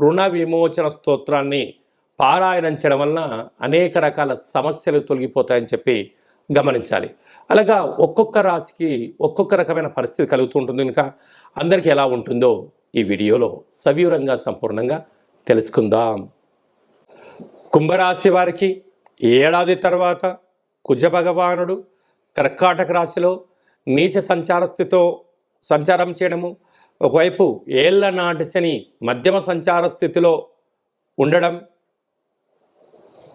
రుణ విమోచన స్తోత్రాన్ని పారాయణం చేయడం వలన అనేక రకాల సమస్యలు తొలగిపోతాయని చెప్పి గమనించాలి. అలాగా ఒక్కొక్క రాశికి ఒక్కొక్క రకమైన పరిస్థితి కలుగుతూ ఉంటుంది కనుక అందరికీ ఎలా ఉంటుందో ఈ వీడియోలో సవివరంగా సంపూర్ణంగా తెలుసుకుందాం. కుంభరాశి వారికి ఏడాది తర్వాత కుజ భగవానుడు కర్కాటక రాశిలో నీచ సంచార స్థితితో సంచారం చేయడము ఒకవైపు ఏళ్ళ నాటి శని మధ్యమ సంచార స్థితిలో ఉండడం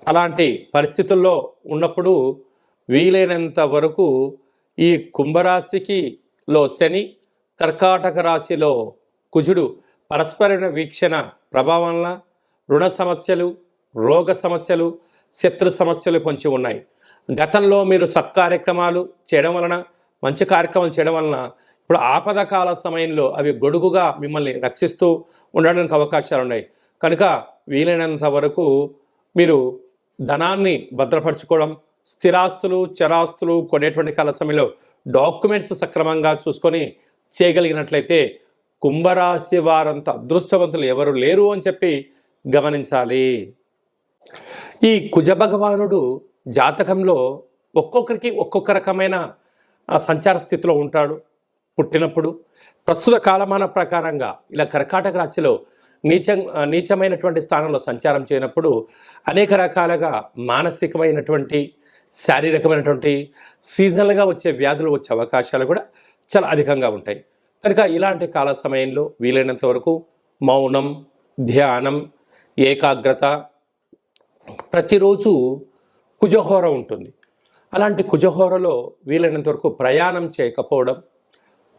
అలాంటి పరిస్థితుల్లో ఉన్నప్పుడు వీలైనంత వరకు ఈ కుంభరాశికి లో శని కర్కాటక రాశిలో కుజుడు పరస్పర వీక్షణ ప్రభావం రుణ సమస్యలు రోగ సమస్యలు శత్రు సమస్యలు పొంచి ఉన్నాయి. గతంలో మీరు సత్కార్యక్రమాలు చేయడం వలన మంచి కార్యక్రమాలు చేయడం వలన ఇప్పుడు ఆపద కాల సమయంలో అవి గొడుగుగా మిమ్మల్ని రక్షిస్తూ ఉండడానికి అవకాశాలు ఉన్నాయి కనుక వీలైనంత వరకు మీరు ధనాన్ని భద్రపరచుకోవడం స్థిరాస్తులు చరాస్తులు కొనేటువంటి కాల సమయంలో డాక్యుమెంట్స్ సక్రమంగా చూసుకొని చేయగలిగినట్లయితే కుంభరాశి వారంత అదృష్టవంతులు ఎవరు లేరు అని చెప్పి గమనించాలి. ఈ కుజభగవానుడు జాతకంలో ఒక్కొక్కరికి ఒక్కొక్క రకమైన సంచార స్థితిలో ఉంటాడు. పుట్టినప్పుడు ప్రస్తుత కాలమాన ప్రకారంగా ఇలా కర్కాటక రాశిలో నీచ నీచమైనటువంటి స్థానంలో సంచారం చేయనప్పుడు అనేక రకాలుగా మానసికమైనటువంటి శారీరకమైనటువంటి సీజనల్గా వచ్చే వ్యాధులు వచ్చే అవకాశాలు కూడా చాలా అధికంగా ఉంటాయి. కనుక ఇలాంటి కాల సమయంలో వీలైనంత వరకు మౌనం ధ్యానం ఏకాగ్రత ప్రతిరోజు కుజహోర ఉంటుంది. అలాంటి కుజహోరలో వీలైనంత వరకు ప్రయాణం చేయకపోవడం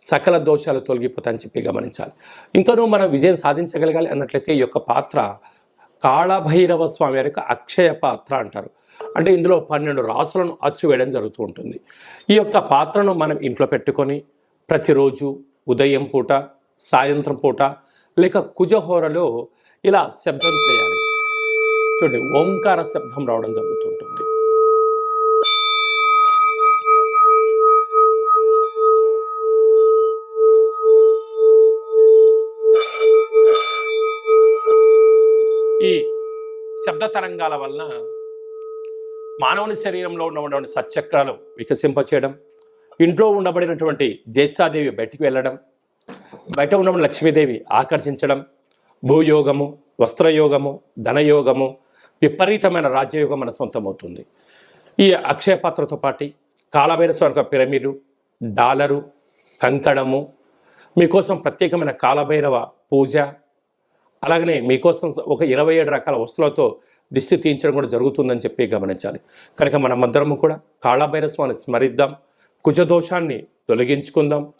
సకల దోషాలు తొలగిపోతాయని చెప్పి గమనించాలి. ఇంకనూ మనం విజయం సాధించగలగాలి అన్నట్లయితే ఈ యొక్క పాత్ర కాళభైరవ స్వామి వారికి అక్షయ పాత్ర అంటారు. అంటే ఇందులో పన్నెండు రాసులను అచ్చు వేయడం జరుగుతూ ఉంటుంది. ఈ యొక్క పాత్రను మనం ఇంట్లో పెట్టుకొని ప్రతిరోజు ఉదయం పూట సాయంత్రం పూట లేక కుజహోరలో ఇలా శబ్దం చేయాలి. చూడండి ఓంకార శబ్దం రావడం జరుగుతుంది. ఈ శబ్ద తరంగాల వలన మానవుని శరీరంలో ఉన్నటువంటి సచక్రాలు వికసింపచేయడం ఇంట్లో ఉండబడినటువంటి జ్యేష్ఠాదేవి బయటికి వెళ్ళడం బయట ఉన్నటువంటి లక్ష్మీదేవి ఆకర్షించడం భూయోగము వస్త్రయోగము ధనయోగము విపరీతమైన రాజ్యయోగం మన సొంతమవుతుంది. ఈ అక్షయ పాత్రతో పాటు కాలభైర స్వర్గ పిరమిడు డాలరు కంకణము మీకోసం ప్రత్యేకమైన కాలభైరవ పూజ అలాగనే మీకోసం ఒక ఇరవై ఏడు రకాల వస్తువులతో దిష్టి తీయించడం కూడా జరుగుతుందని చెప్పి గమనించాలి. కనుక మనమందరము కూడా కాళభైరస్వాన్ని స్మరిద్దాం. కుజదోషాన్ని తొలగించుకుందాం.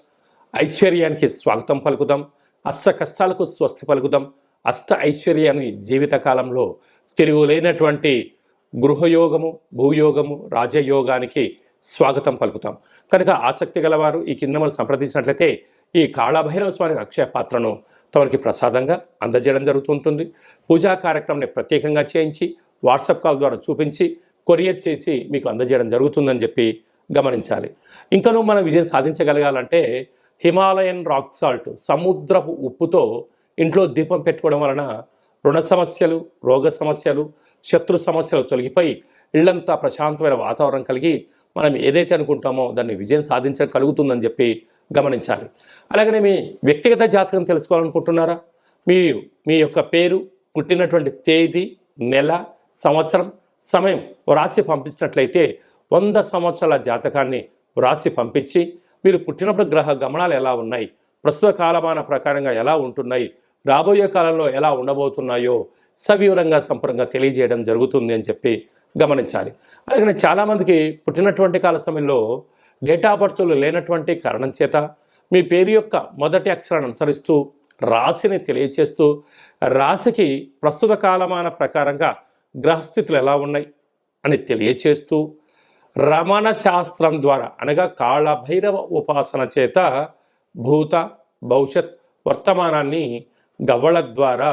ఐశ్వర్యానికి స్వాగతం పలుకుదాం. అష్ట కష్టాలకు స్వస్తి పలుకుదాం. అష్ట ఐశ్వర్యాన్ని జీవితకాలంలో తిరుగులేనటువంటి గృహయోగము భూయోగము రాజయోగానికి స్వాగతం పలుకుతాం. కనుక ఆసక్తి గలవారు ఈ కింద మనం సంప్రదించినట్లయితే ఈ కాళభైరవ స్వామి అక్షయ పాత్రను తమకి ప్రసాదంగా అందజేయడం జరుగుతుంటుంది. పూజా కార్యక్రమాన్ని ప్రత్యేకంగా చేయించి వాట్సాప్ కాల్ ద్వారా చూపించి కొరియర్ చేసి మీకు అందజేయడం జరుగుతుందని చెప్పి గమనించాలి. ఇంకనూ మనం విజయం సాధించగలగాలంటే హిమాలయన్ రాక్ సాల్ట్ సముద్రపు ఉప్పుతో ఇంట్లో దీపం పెట్టుకోవడం వలన రుణ సమస్యలు రోగ సమస్యలు శత్రు సమస్యలు తొలగిపోయి ఇళ్ళంతా ప్రశాంతమైన వాతావరణం కలిగి మనం ఏదైతే అనుకుంటామో దాన్ని విజయం సాధించగలుగుతుందని చెప్పి గమనించాలి. అలాగనే మీ వ్యక్తిగత జాతకం తెలుసుకోవాలనుకుంటున్నారా? మీరు మీ యొక్క పేరు పుట్టినటువంటి తేదీ నెల సంవత్సరం సమయం వ్రాసి పంపించినట్లయితే వంద సంవత్సరాల జాతకాన్ని వ్రాసి పంపించి మీరు పుట్టినప్పుడు గ్రహ గమనాలు ఎలా ఉన్నాయి? ప్రస్తుత కాలమాన ప్రకారంగా ఎలా ఉంటున్నాయి? రాబోయే కాలంలో ఎలా ఉండబోతున్నాయో సవివరంగా సంపూర్ణంగా తెలియజేయడం జరుగుతుంది అని చెప్పి గమనించాలి. అలాగే చాలామందికి పుట్టినటువంటి కాల సమయంలో డేట్ ఆఫ్ బర్త్లు లేనటువంటి కారణం చేత మీ పేరు యొక్క మొదటి అక్షరాన్ని అనుసరిస్తూ రాశిని తెలియచేస్తూ రాశికి ప్రస్తుత కాలమాన ప్రకారంగా గ్రహస్థితులు ఎలా ఉన్నాయి అని తెలియచేస్తూ రమణ శాస్త్రం ద్వారా అనగా కాళభైరవ ఉపాసన చేత భూత భవిష్యత్ వర్తమానాన్ని గవ్వల ద్వారా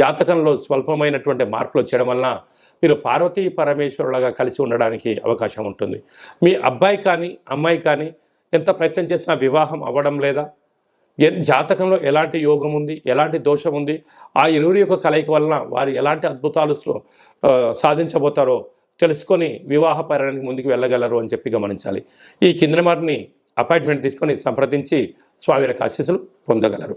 జాతకంలో స్వల్పమైనటువంటి మార్పులు వచ్చేయడం వలన మీరు పార్వతీ పరమేశ్వరులాగా కలిసి ఉండడానికి అవకాశం ఉంటుంది. మీ అబ్బాయి కానీ అమ్మాయి కానీ ఎంత ప్రయత్నం చేసినా వివాహం అవ్వడం లేదా? జాతకంలో ఎలాంటి యోగం ఉంది? ఎలాంటి దోషం ఉంది? ఆ ఇరువురి యొక్క కలయిక వలన వారు ఎలాంటి అద్భుతాలు సాధించబోతారో తెలుసుకొని వివాహ పరిణానికి ముందుకు వెళ్ళగలరు అని చెప్పి గమనించాలి. ఈ కింద వారిని అపాయింట్మెంట్ తీసుకొని సంప్రదించి స్వామి యొక్క ఆశీస్సులు పొందగలరు.